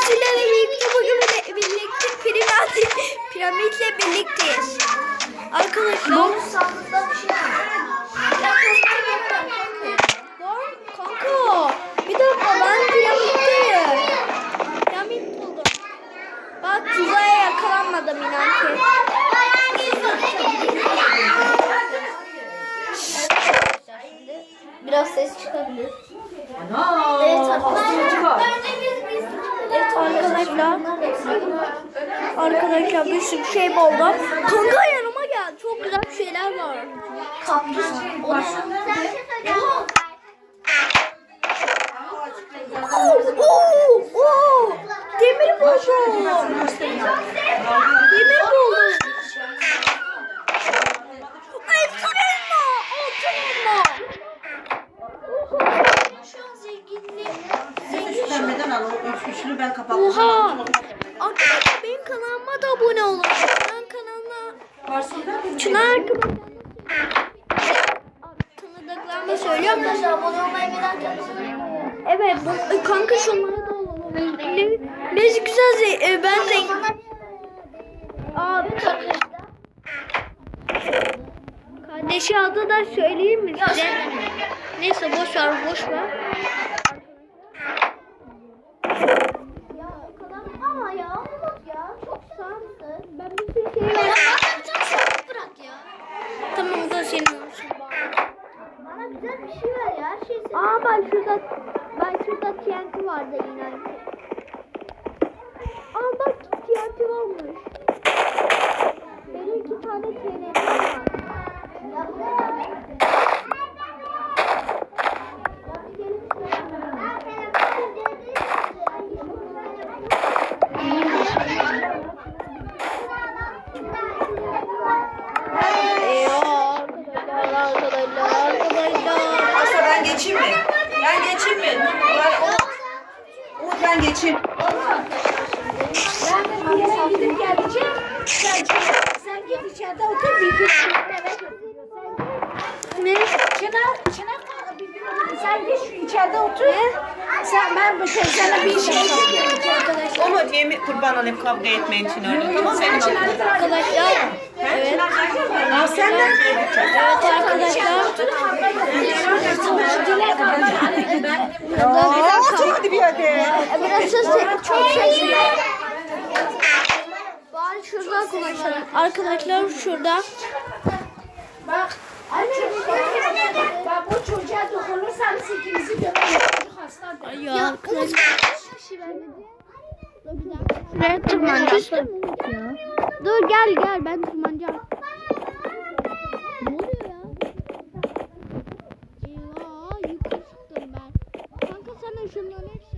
Sizlerle birlikte bugün bile- birlikte piramit, piramitle birlikteyiz. Arkadaşlar. sandıkta bir şey Lan kanka bir dakika ben piramitteyim. Piramit buldum. Bak tuzaya yakalanmadım inan ki. Biraz ses çıkabilir. Evet arkadaşlar. Arkadaşlar. Arkadaşlar bir sürü şey buldum. Kanka yanıma gel. Çok güzel şeyler var. Kaktüs. Oo, oo, demir buldum. Demir buldum. Altın elma. Altın elma. Şu an zenginlik. Pembeden al. o üç- Üçlü ben kapattım. Oha. Arkadaşlar benim kanalıma da abone olun. Ben kanalına Çınar tanıdıklarımı söylüyorum. Arkadaşlar abone olmayı merak etmeyin. Evet bu, e, kanka şunlara da olalım. Ne, güzel ze- e, ben zengin. Abi Kardeşi adı da söyleyeyim mi size? Neyse boş ver boş ver. Ya o kadar ama ya olmaz ya. Çok sağlıklı. Ben bir sürü şey Ya bana bir tane sandık bırak ya. Tamam o da senin olsun. Bana güzel bir şey ver ya. Her şey senin. Aa bak şurada bak şurada TNT vardı inan ki. Aa bak TNT varmış. Benim iki tane TNT var. Ya bu ne ya? Eyvah arkadaşlar arkadaşlar arkadaşlar. Asla ben geçeyim mi? Ben geçeyim mi? Ben, Umut ben geçeyim. Ben bir yere gidip geleceğim. Sen, sen git içeride otur bir gün. Ne? Çınar, Çınar sen git şu içeride otur. Sen ben bu sana bir şey diyeceğim arkadaşlar. Umut yemin kurban olayım kavga etmeyin için öyle. Tamam senin için. Arkadaşlar. Evet. Aa, sen de. Evet arkadaşlar. Aa, hadi bir hadi. Biraz ses çok sesli. Bari şuradan konuşalım. Arkadaşlar şurada. Bak. Bak o çocuğa dokunursan sikimizi gömerim. Çocuk hastadır. Ya arkadaşlar. Şuraya tırmanacağım. Dur gel gel ben tırmanacağım. Ne oluyor ya? Eyvah yukarı çıktım ben. Kanka sen ışınlanırsın.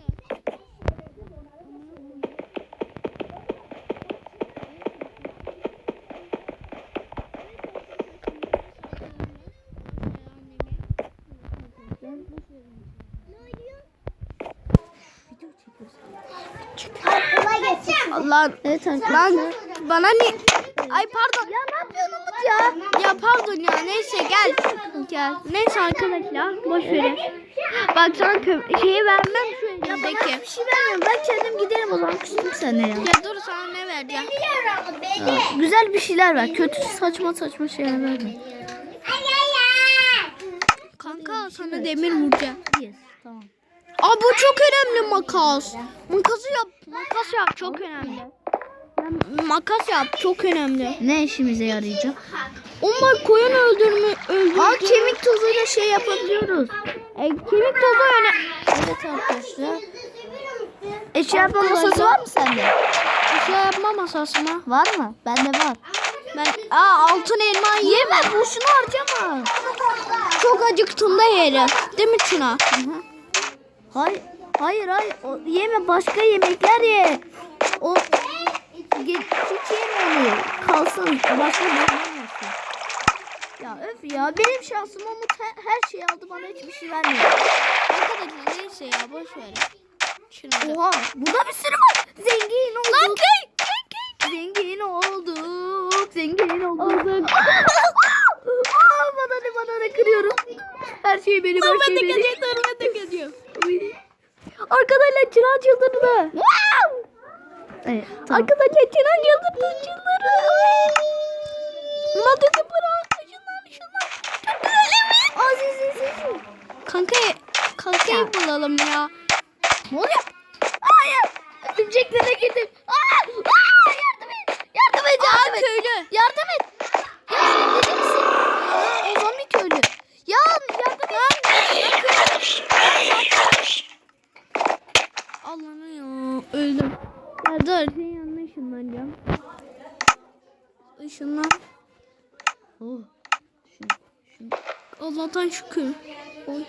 Lan evet lan bana ne? Ay pardon. Ya ne yapıyorsun Umut ya? Ya pardon ya neyse gel. Gel. Neyse arkadaşlar boş verin. Bak sana şeyi vermem şu elindeki. Bir şey vermiyorum. Ben kendim giderim o zaman. Küstüm sana ya. Ya dur sana ne vereceğim? Güzel bir şeyler ver. Kötü saçma saçma şeyler verme. Kanka sana demir vuracağım. Yes. Tamam. Aa bu çok önemli makas. Makası yap. Makas yap çok önemli. Makas yap çok önemli. Ne işimize yarayacak? Onlar koyun öldürme öldürdü. Aa kemik tozuyla şey yapabiliyoruz. E, kemik tozu öyle. Evet arkadaşlar. Eşya yapma masası var mı sende? Şey yapma masası mı? Var mı? Bende var. Ben aa altın elma. Yeme boşuna harcama. Çok acıktım da yerim. Değil mi Çınar? Hayır. Hayır hayır. O, yeme başka yemekler ye. O hiç yeme onu. Kalsın. Başka yemek olsun. Ya öf ya. Benim şansım Umut her, her şeyi aldı bana hiçbir şey vermedi. Arkadaşlar neyse ya boş ver. Çınar. Oha. Burada bir sürü var. Zengin olduk. Lan kay. Zengin olduk. Zengin olduk. Aa, bana ne bana ne kırıyorum. Her şey benim her şey benim. Dur ben de geleceğim. Arkadaşlar çırağı çıldırdı. Evet, tamam. Arkadaşlar Çınar yıldırdı Çınar'ı. Madeni bırak. Şunlar şunlar. Çok güzel evet. Aziz Aziz. Kanka kankayı bulalım ya. Ne oluyor? Hayır. Örümceklere gidip. Aa! Aa! Yardım et. Yardım et. Aa Yardım et. köylü. Yardım et. Ya deli misin? Aa, o zombi köylü. Ya yardım et. Allah'ım ya öldüm. Ya dur senin yanına ışınlanacağım. Işınlan. Oh. Allah'tan şükür. Oy.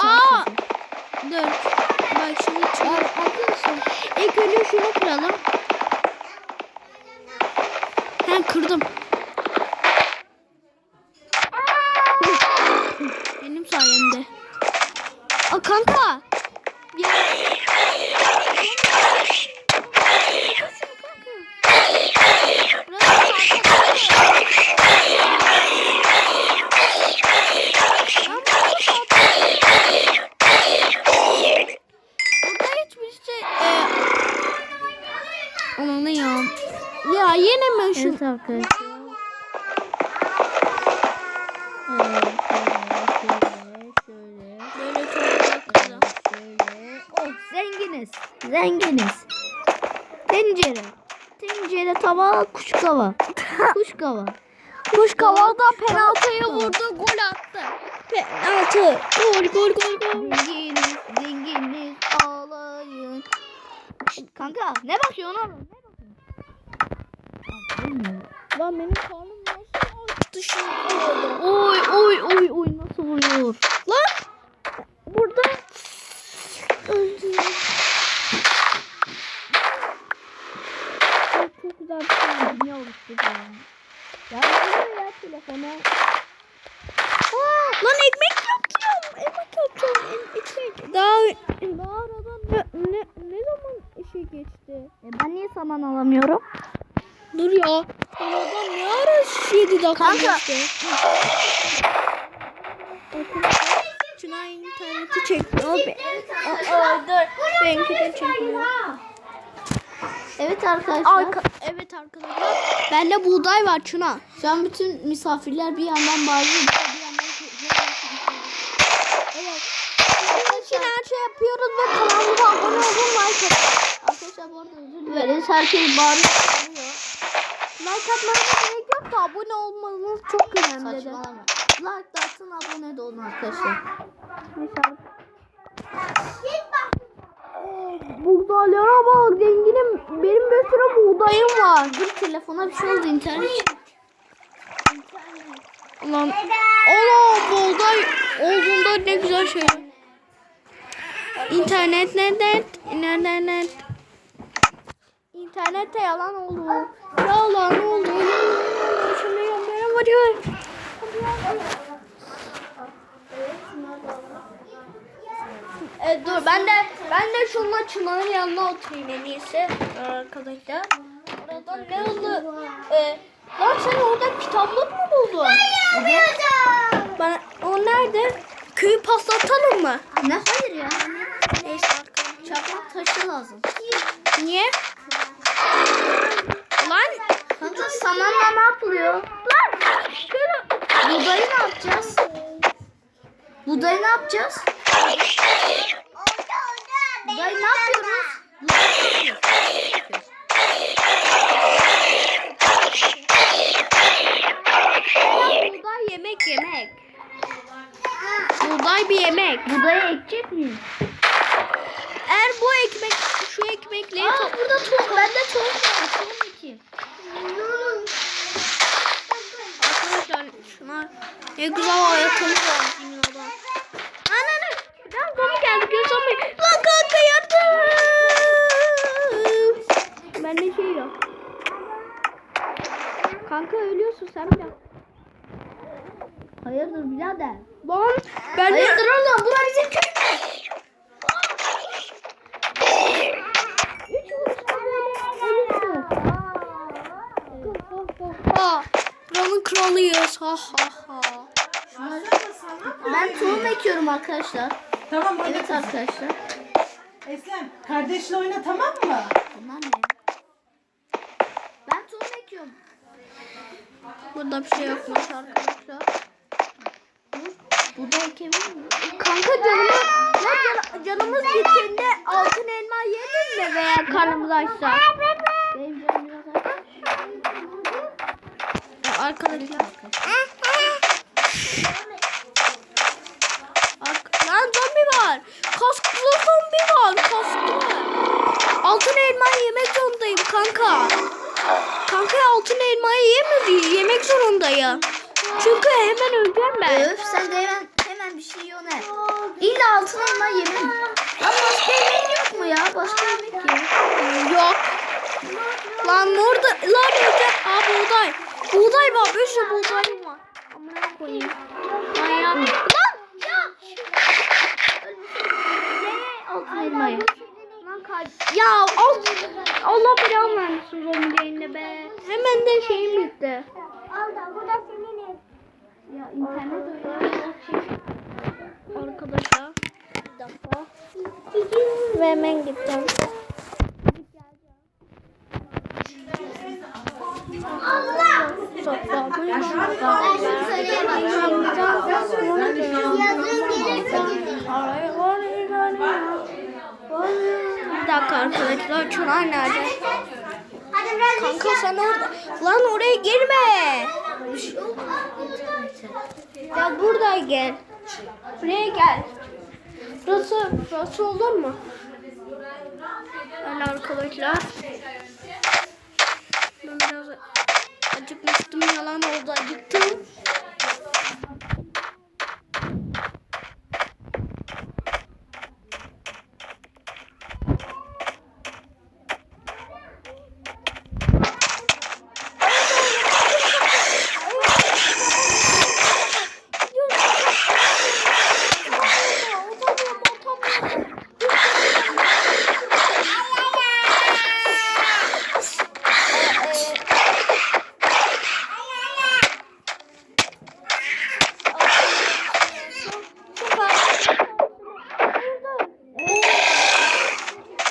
Aa! Dur. Bak şimdi Bak, çık. Arkadaşlar. İlk önce şunu kıralım. He kırdım. Arkadaşlar. Evet, şöyle, şöyle, Böyle güzel. şöyle. Oh, zenginiz. Zenginiz. Tencere. Tencere, tava, kuş kava. kuş kava. Kuş kavalda penaltıya vurdu, gol attı. Penaltı. Gol, gol, gol, gol. Zenginiz, zenginiz, ağlayın. Kanka, ne bakıyorsun oğlum? Ne bakıyorsun? Lan benim karnım nasıl açtı şimdi? Oy, oy, oy, oy nasıl vuruyor? Lan! Burada... Çok, çok güzel bir şey. Dünya oluştu Ya ne ya telefona? Aa, lan ekmek yapacağım. Ekmek yapacağım. em- Ekmek. Daha daha aradan ne, ne, ne zaman işe geçti? E saman alamıyorum? Dur ya. Aradan ne ara 7 dakika Kanka. Çınar interneti çekti abi. Aa, dur. Benimki de çekiyor. Evet arkadaşlar. Arka, evet arkadaşlar. Bende buğday var Çınar. Şu an bütün misafirler bir yandan bağırıyor. Bir yandan Evet. Için her şey yapıyoruz ve kanalımıza abone olun like atın. Arkadaşlar bu arada özür dileriz. Herkes bağırıyor. Like atmanıza gerek yok da abone olmanız çok önemli. Saçmalama. Like da atın abone de olun arkadaşlar. Mesela. Buğdaylara bak zenginim. Benim bir sürü buğdayım var. Dur telefona bir şey oldu internet. Lan. Allah buğday olduğunda ne güzel şey. İnternet net internet. İnternette yalan oldu. Yalan oldu. Şimdi yanmaya varıyor. E, dur ben de ben de şunla Çınar'ın yanına oturayım en iyisi arkadaşlar. Oradan ne oldu? E, lan sen orada kitaplık mı buldun? Ben o nerede? Köyü patlatalım mı? Ne hayır ya. Neyse arkadaşlar. Çakmak taşı lazım. Niye? Lan Kanka samanla ne yapılıyor? lan şöyle Budayı ne yapacağız? Budayı ne yapacağız? Budayı ne yapıyoruz? Buğday yemek yemek. Buğday bir yemek. Budayı ekecek miyim? Eğer bu ekmek şu ekmekle Aa burada tohum. Bende tohum var. Tohum şuna ne güzel hayatımız var dünyada. Ananı. Lan zombi geldi göz zombi. Lan kanka yardım. Bende şey yok. Kanka ölüyorsun sen bir dakika. Hayırdır birader? Lan ben de... Hayırdır oğlum? Bura bizim köy. Kralıyız. Ha ha ha. Ben tohum ekiyorum arkadaşlar. Tamam Evet oynatın. arkadaşlar. Eslem kardeşle oyna tamam mı? Tamam ya. Ben tohum ekiyorum. Burada bir şey yokmuş arkadaşlar. Bu da ekebilir mi? Kanka canımız, ya can- canımız gittiğinde altın elma yenir mi veya karnımız açsa? Benim canım biraz aç. Arkadaşlar. Ark- Lan zombi var. Kasklı zombi var. Kasklı. Altın elmayı yemek zorundayım kanka. Kanka altın elmayı yemedi. Yemek zorundayım. Çünkü hemen öleceğim ben. Öf sen de hemen hemen bir şey yiyor ne? İlla altın elma yemem. Lan başka yemek yok mu ya? Başka yemek yok. Yok. Lan orada lan orada aa buğday. Buğday var. Bir sürü buğday var. Amına koyayım. Lan ya. Lan ya. Altın Ya al. Allah belanı vermesin zombi yayında be. Hemen de şeyim bitti. Ya internet Arkadaşlar. Bir dakika. Ve hemen gittim. Arkadaşlar çınar nerede? Kanka sen orada. Lan oraya girme. Ya burada gel. Buraya gel. Burası, burası olur mu? Öyle arkadaşlar. Ben biraz acıkmıştım yalan oldu acıktım.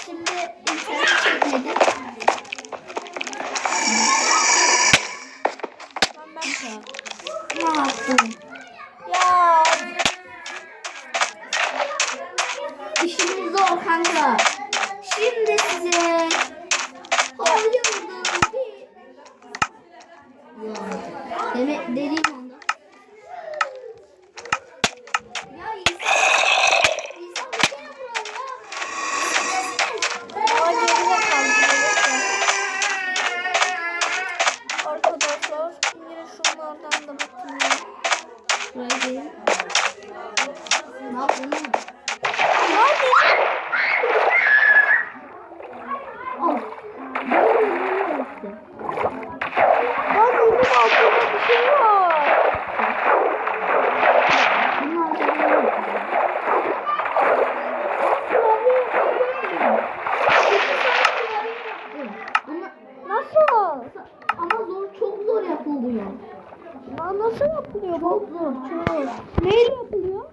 Şimdi internet çekmedi. Ne yaptın? Ya İşimiz zor kanka. Şimdi size Deme, dediğim anda. Ya insan, insan bir şey yapıyor ya. Ama geride kaldı. Arkadaşlar yine şunlardan da bakayım. Buraya gelin. Ne yapıyorsun? Al. Lan benim altımda bir şey var. Bunun altında yok. Bunu- Nasıl? Ama zor, çok zor yapılıyor. Lan nasıl yapılıyor bu? Çok zor, çok. Neyle yapılıyor?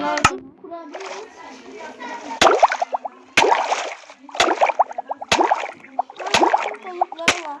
Yardım kurabiye. Balıkları var.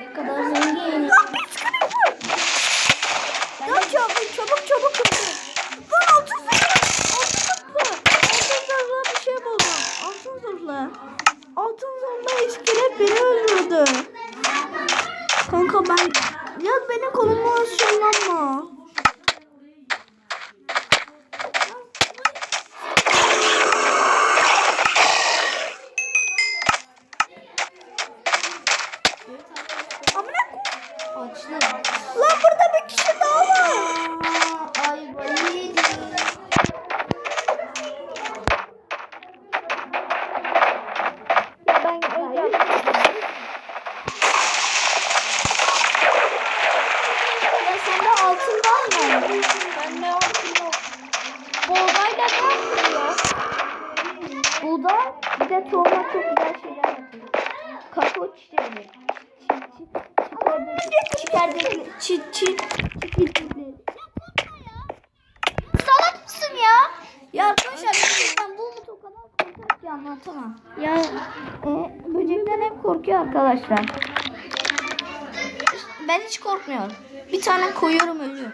Ne kadar zengin. Lan çabuk çabuk çabuk kırdı. Lan altın zırhlı. Altın zırhlı. Altın zırhlı bir şey buldum. Altın zırhlı. Altın zırhlı iskelet beni öldürdü. Kanka ben... Ya benim kolumu ışınlanma. Amına koyayım. Açtı. Lan burada bir kişi daha var. Aa, ayvayı yedi. Ya ben öleceğim. Ya sende altın var mı? Bende altın yok. Buğdayla ne yapılıyor? Buğday bir de tohuma çok güzel şeyler yapıyor. Kakao çiçeği. Çiçerdekli. Çit çit. Çiçerdekli. Salak mısın ya? Ya arkadaşlar ben bu Umut o kadar korkak ki anlatamam. Ya e, böcekten hep korkuyor arkadaşlar. Ben hiç korkmuyorum. Bir tane koyuyorum ölüyor.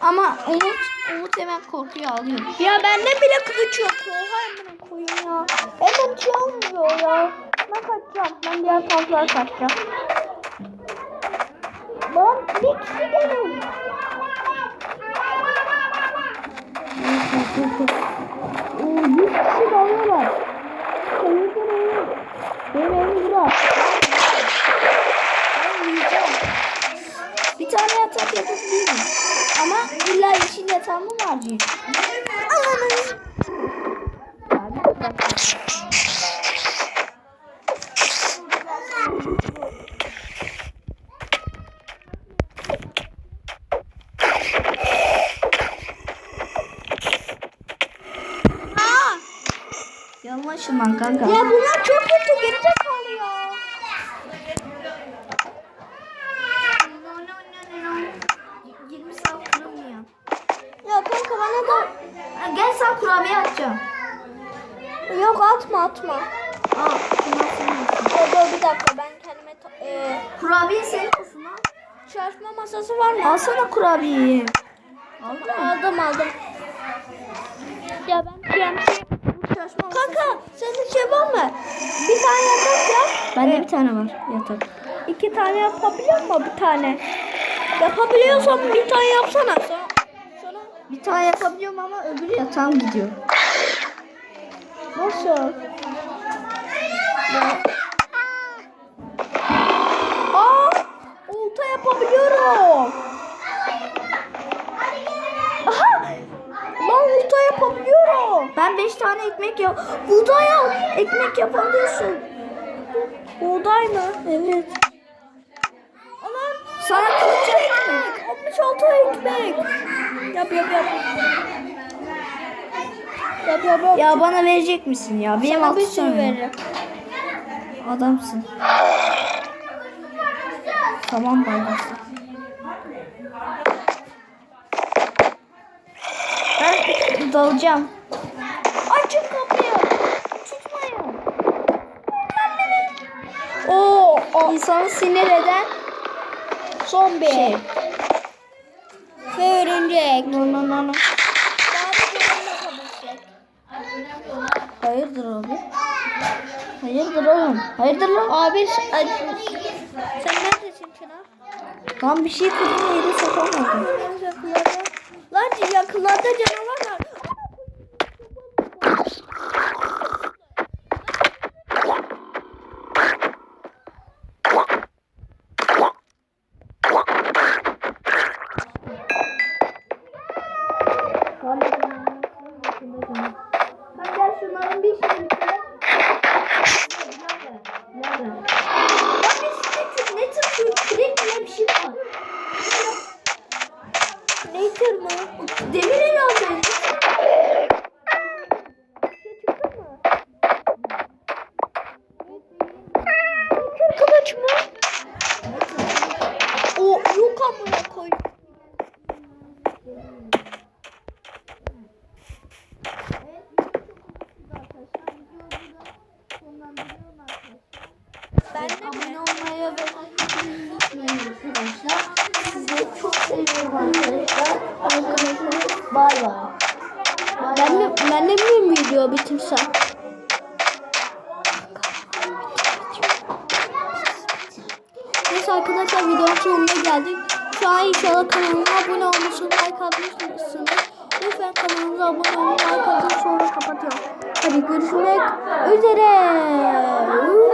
Ama Umut, Umut hemen korkuyor alıyor. Ya bende bile kılıç yok. Oha amına koyayım ya. Elim hiç olmuyor ya. Ben kaçacağım. Ben diğer taraflara kaçacağım. Lan bir kişi geliyor. Oo, yüz kişi dalıyorlar. Benim evim bura. Ben uyuyacağım. Bir tane yatak yapabilirim. Ama illa yeşil yatağımı var diye. Atma atma. Al. Dur dur bir dakika ben kendime e, Kurabiye senin olsun lan. çalışma masası var mı? Alsana kurabiyeyi. Aldın mı? Aldım aldım. Ya ben TMC Kanka senin şey var mı? Bir tane yatak yap. Bende bir tane var yatak. İki tane yapabiliyor mu bir tane? Yapabiliyorsan bir tane yapsana. Sonra, sonra Bir tane yapabiliyorum ama öbürü yatağım gidiyor. Nasıl? Aa, olta yapabiliyorum. Aha! Lan olta yapabiliyorum. Ben 5 tane ekmek yap. Buğday al. Ekmek yapabiliyorsun. Buğday mı? Evet. Aman Sana kılıç mı? 66 ekmek. Yap yap yap. Yap yap yap. Ya bana verecek misin ya? Benim Sana bir altı sürü tane. veririm. Adamsın. Tamam baybası. Ben dalacağım. Açın kapıyı. Tutmayın. Oo, o İnsanı sinir eden zombi. şey. Ve örümcek. No no no no. Hayırdır abi? Hayırdır oğlum? Hayırdır lan? Abi ay, sen neredesin Çınar? Lan bir şey kırdım yedi sokamadım. Lan yakınlarda canavar var. Lan gel şunların bir şey bitir. Lan bir ne tür ne tür kürek diye bir şey var. Ne tür mü? Demir el aldı. Kür kılıç mı? O yok amına koy. Ben de Abone olmayı ve unutmayın arkadaşlar. Sizi çok seviyorum arkadaşlar. Arkadaşlar bay bay. Ben de, ben de bilmiyorum bitirse. Neyse arkadaşlar videonun sonuna geldik. Şu an inşallah kanalıma abone olmuşsunuz, like atmışsınız. Lütfen kanalımıza abone olun, like atın sonra kapatıyorum. Hadi görüşmek üzere.